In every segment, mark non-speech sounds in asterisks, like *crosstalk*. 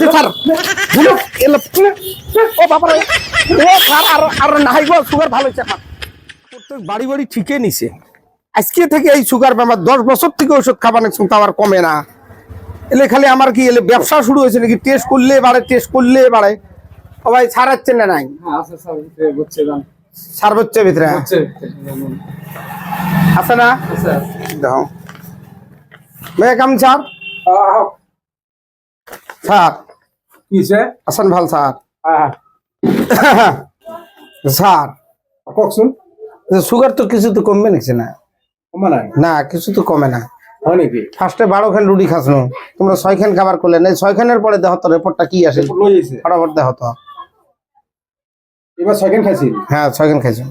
হয়েছে স্যার। ভুল এলো। ও বাবা রে। ও স্যার আর আর নাই গো সুগার ভালো প্রত্যেক বাড়ি বাড়ি ঠিকই নিছে। আজকে থেকে এই সুগার বেমার দশ বছর থেকে ওষুধ খাবার নিচ্ছি তা কমে না। এলে খালি আমার কি এলে ব্যবসা শুরু হয়েছে নাকি? টেস্ট করলে বাড়ে টেস্ট করলে বাড়ে ও ভাই ছাড়াচ্ছেন না নাই? হ্যাঁ আছে ভিতরে আছে না? দেখো মেয়ে কাম স্যার। স্যার। কিছে আসান ভালো স্যার। হ্যাঁ *coughs* স্যার। ককচোন সুগার তো কিছু তো কমবে নাকি না? কমা নাই? না কিছু তো কমে না। হয় ফার্স্টে বারো খান রুটি খাস নো। তোমরা ছয় খান খাবার করলে না ছয় খানের পরে দেখো তো রিপোর্টটা কি আসে? ফটাফট দেখো তো। এবার সেকেন্ড খাইছি হ্যাঁ ছয় খান খাইছো।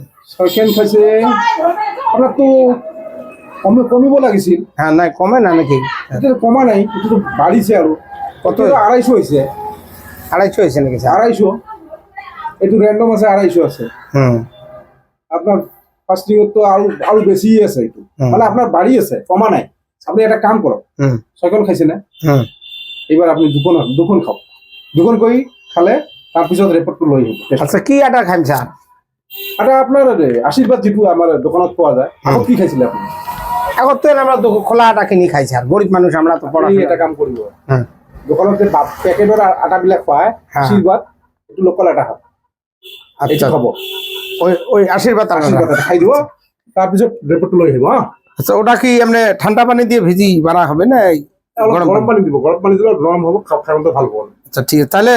খাইছে তো কমে কমিব লাগিছিল হ্যাঁ নাই কমে না নাকি? কমা নাই বাড়িছে আৰু কত? আড়াইশো হয়েছে আড়াইশো হয়েছে নাকি আড়াইশো? এইটো র্যান্ডম আছে আড়াইশো আছে। হুম। আপনার তো আরও আরও বেশি আছে হুম। মানে আপনার বাড়ি আছে কমা নাই। আপনি একটা কাম হুম। ছয়খন খাইছে না? এইবাৰ আপুনি দুখন দুখন খাওক দুখন কৰি খালে তাৰপিছত ৰিপৰ্টটো লৈ আহিব। আচ্ছা কি আটা খাইম স্যার? এটা আপোনাৰ আশীৰ্বাদ যিটো আমাৰ দোকানত পোৱা যায় আগত কি খাইছিলে আপুনি? আগত আমরা খোলা আটা কিনি খাই স্যার। গরিব মানুষ আমরা তো পড়া কাম কৰিব। হুম। দোকানত যে পেকেটৰ আটাবিলাক পায়। আশীৰ্বাদ এইটো লোকেল আটা হয়। আচ্ছা। ওই আশীর্বাদ আশীৰ্বাদ খাই দিব। তাৰপিছত ৰিপৰ্টটো লৈ আহিব হা। আচ্ছা ওটা কি এমনি ঠান্ডা পানি দিয়ে ভিজি বাড়া হবে না গরম গৰম পানি? দিব। গৰম পানী দিলে নৰম হ'ব খা- খাওঁতে ভালো হ'ব। আচ্ছা ঠিক আছে। তাহলে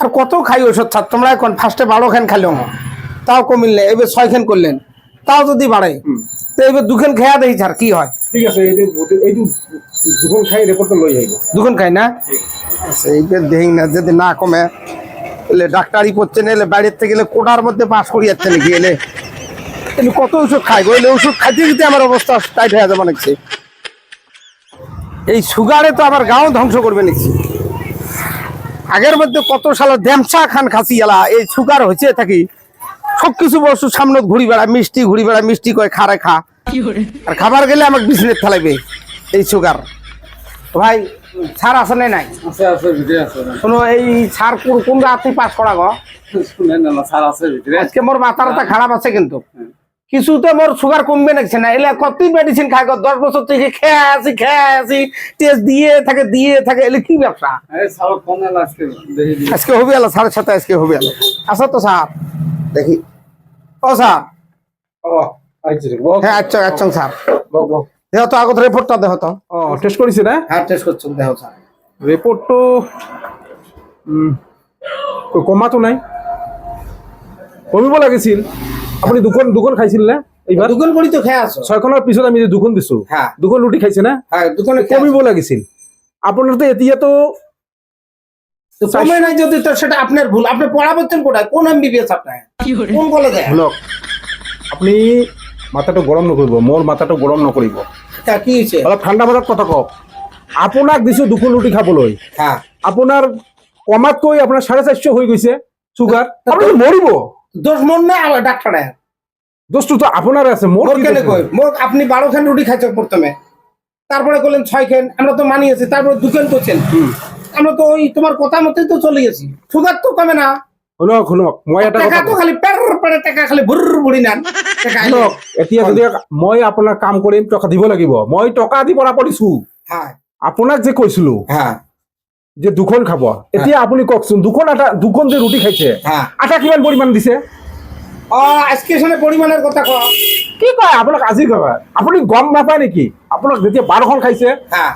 আর কত খাই ওষুধ স্যার তোমরা এখন ফার্স্টে বারো খান তাও কমিল এবার ছয় খান করলেন। তাও যদি বাড়ে। তো এবার দুখান খেয়া দেখি স্যার কি হয়? ঠিক আছে এইটো দুখন খাই ৰিপৰ্টটো লৈ আহিব। দুখান খাই না? আচ্ছা দেখি না যদি না কমে এলে ডাক্তারি করছে না এলে বাইরের থেকে কোটার মধ্যে পাস করি যাচ্ছে নাকি এলে? এলে কত ওষুধ খাই এলে ওষুধ খাইতে খেতে আমার অবস্থা টাইট হয়ে যাবে নাকি? এই সুগারে তো আমার গাও ধ্বংস করবে নাকি? আগের মধ্যে কত সাল ড্যামচা খান খাসি এলা এই সুগার হয়েছে থাকি সব কিছু বস্তু সামনে ঘুরি বেড়া মিষ্টি ঘুরি বেড়া মিষ্টি কয় খারে খা। আর খাবার গেলে আমাকে বিজনেস ফেলাইবে এই সুগার। ভাই ছাড় আছে না নাই? আছে আছে ভিতরে আছে। শোনো এই ছাড় কোন কোন রাতে পাস করা গো? শুনেন না স্যার আছে ভিতরে। আজকে মোর মাথাটা খারাপ আছে কিন্তু। কিছুতে মোর সুগার কমবে নাকছে না? এলে কত মেডিসিন খাই গো? দশ বছর থেকে খেয়ে আছি খেয়ে আছি টেস্ট দিয়ে থাকে দিয়ে থাকে এলে কি ব্যবসা? আজকে দেখি দিই। আজকে হবে আলো সাড়ে সাথে আজকে হবে আলো। আসো তো স্যার? দেখি। ও স্যার। ও হ্যাঁ আচ্ছা আচ্ছা স্যার। বক বক। দেহ তো আগত রিপোর্টটা দেহ তো ও টেস্ট কৰিছে না হ্যাঁ টেস্ট করছ দেহ স্যার ৰিপৰ্টটো উম, ক- কমাটো নাই। কমিব লাগিছিল। আপুনি দুখন দুখন খাইছিল না এইবাৰ? দুগুণ করি তো খেয়ে আসো ছয়খনৰ পিছত আমি যে দুখন দিছো হ্যাঁ। দুখন ৰুটি খাইছে না? হ্যাঁ দুগুণে কমিব লাগিছিল। আপোনাৰ তো এতিয়াতো সময় নাই যদি তো সেটা আপনার ভুল। আপনি পড়াবেন কোথায়? কোন এমবিবিএস আপনার? কোন কলেজে আপুনি মাথাটো গৰম নকৰিব মোৰ মাথাটো গৰম নকৰিব। তা কি হয়েছে? অলপ ঠাণ্ডা কথা কওক আপোনাক দিছো দুখন ৰুটি খাবলৈ। হ্যাঁ। আপোনাৰ কমাতকৈ আপোনাৰ চাৰে চাৰিশ হৈ গৈছে চুগাৰ আপুনি মৰিব। দোষ মন না আপোনাৰ আছে মোৰ মোর কি কেন দোষ? কই নাই? মোর আপনি বারো খান রুটি খাইছেন প্রথমে তারপরে করলেন ছয় খান আমরা তো মানিয়েছি তারপরে দুখান করছেন আমরা তো ওই তোমার কথা মতোই তো চলে গেছি সুগার তো কমে না। শুনক শুনক মই এটা কথা খালি পের পেরে টাকা খালি ভুর ভুড়ি নেন। এতিয়া যদি মই আপোনাৰ কাম কৰিম টকা দিব লাগিব। মই টকা দি পৰা পৰিছো আপোনাক যে কৈছিলো যে দুখন খাব এতিয়া আপুনি কওকচোন দুখন আটা দুখন যে ৰুটি খাইছে আটা কিমান পৰিমাণ দিছে? পরিমাণের কথা কও কি কয় আপোনাক আজি কয় আপুনি গম নাপায় নেকি? আপোনাক যেতিয়া বাৰখন খাইছে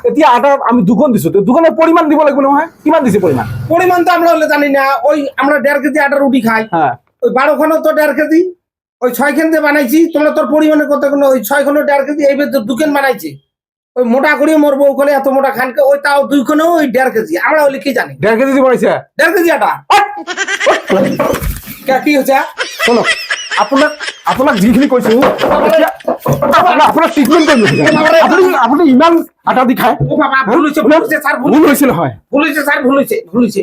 এতিয়া আটা আমি দুখন দিছো দুখনৰ পৰিমাণ দিব লাগিব নহয়? কিমান দিছে পৰিমাণ? আমরা হলে জানি না ওই আমরা দেড় কেজি আটা রুটি খাই। হ্যাঁ ওই বারো খানো তো দেড় কেজি ওই ছয় খান দিয়ে বানাইছি তোমরা তোর পরিমাণের কথা কোনো ওই ছয় খানো দেড় কেজি এই তো দুখান বানাইছি। ওই মোটা করে মোর বউ করে এত মোটা খানকে ওই তাও দুই খানে ওই দেড় কেজি আমরা ওই কি জানি? দেড় কেজি বানাইছে। দেড় কেজি আটা। কি হচ্ছে শোনো। আপোনাক আপোনাক যিখিনি কৈছো আপোনাক ট্ৰিটমেণ্ট কৰিম আপুনি আপুনি ইমান আটা দি খায়। ভুল হৈছিল হয়।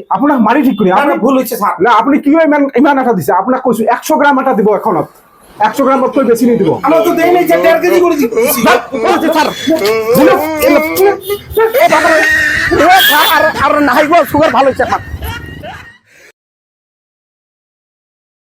আপোনাক মাৰি ঠিক কৰি না, না, ভুল না আপুনি কিয় ইমান ইমান আটা দিছে? আপোনাক কৈছো একশ গ্ৰাম আটা দিব এখনত। একশ গ্ৰামতকৈ বেছি নিদিব। আমরা তো দেই নাই যে দেড় কেজি করে দিচ্ছি স্যার, স্যার, ভুল- এ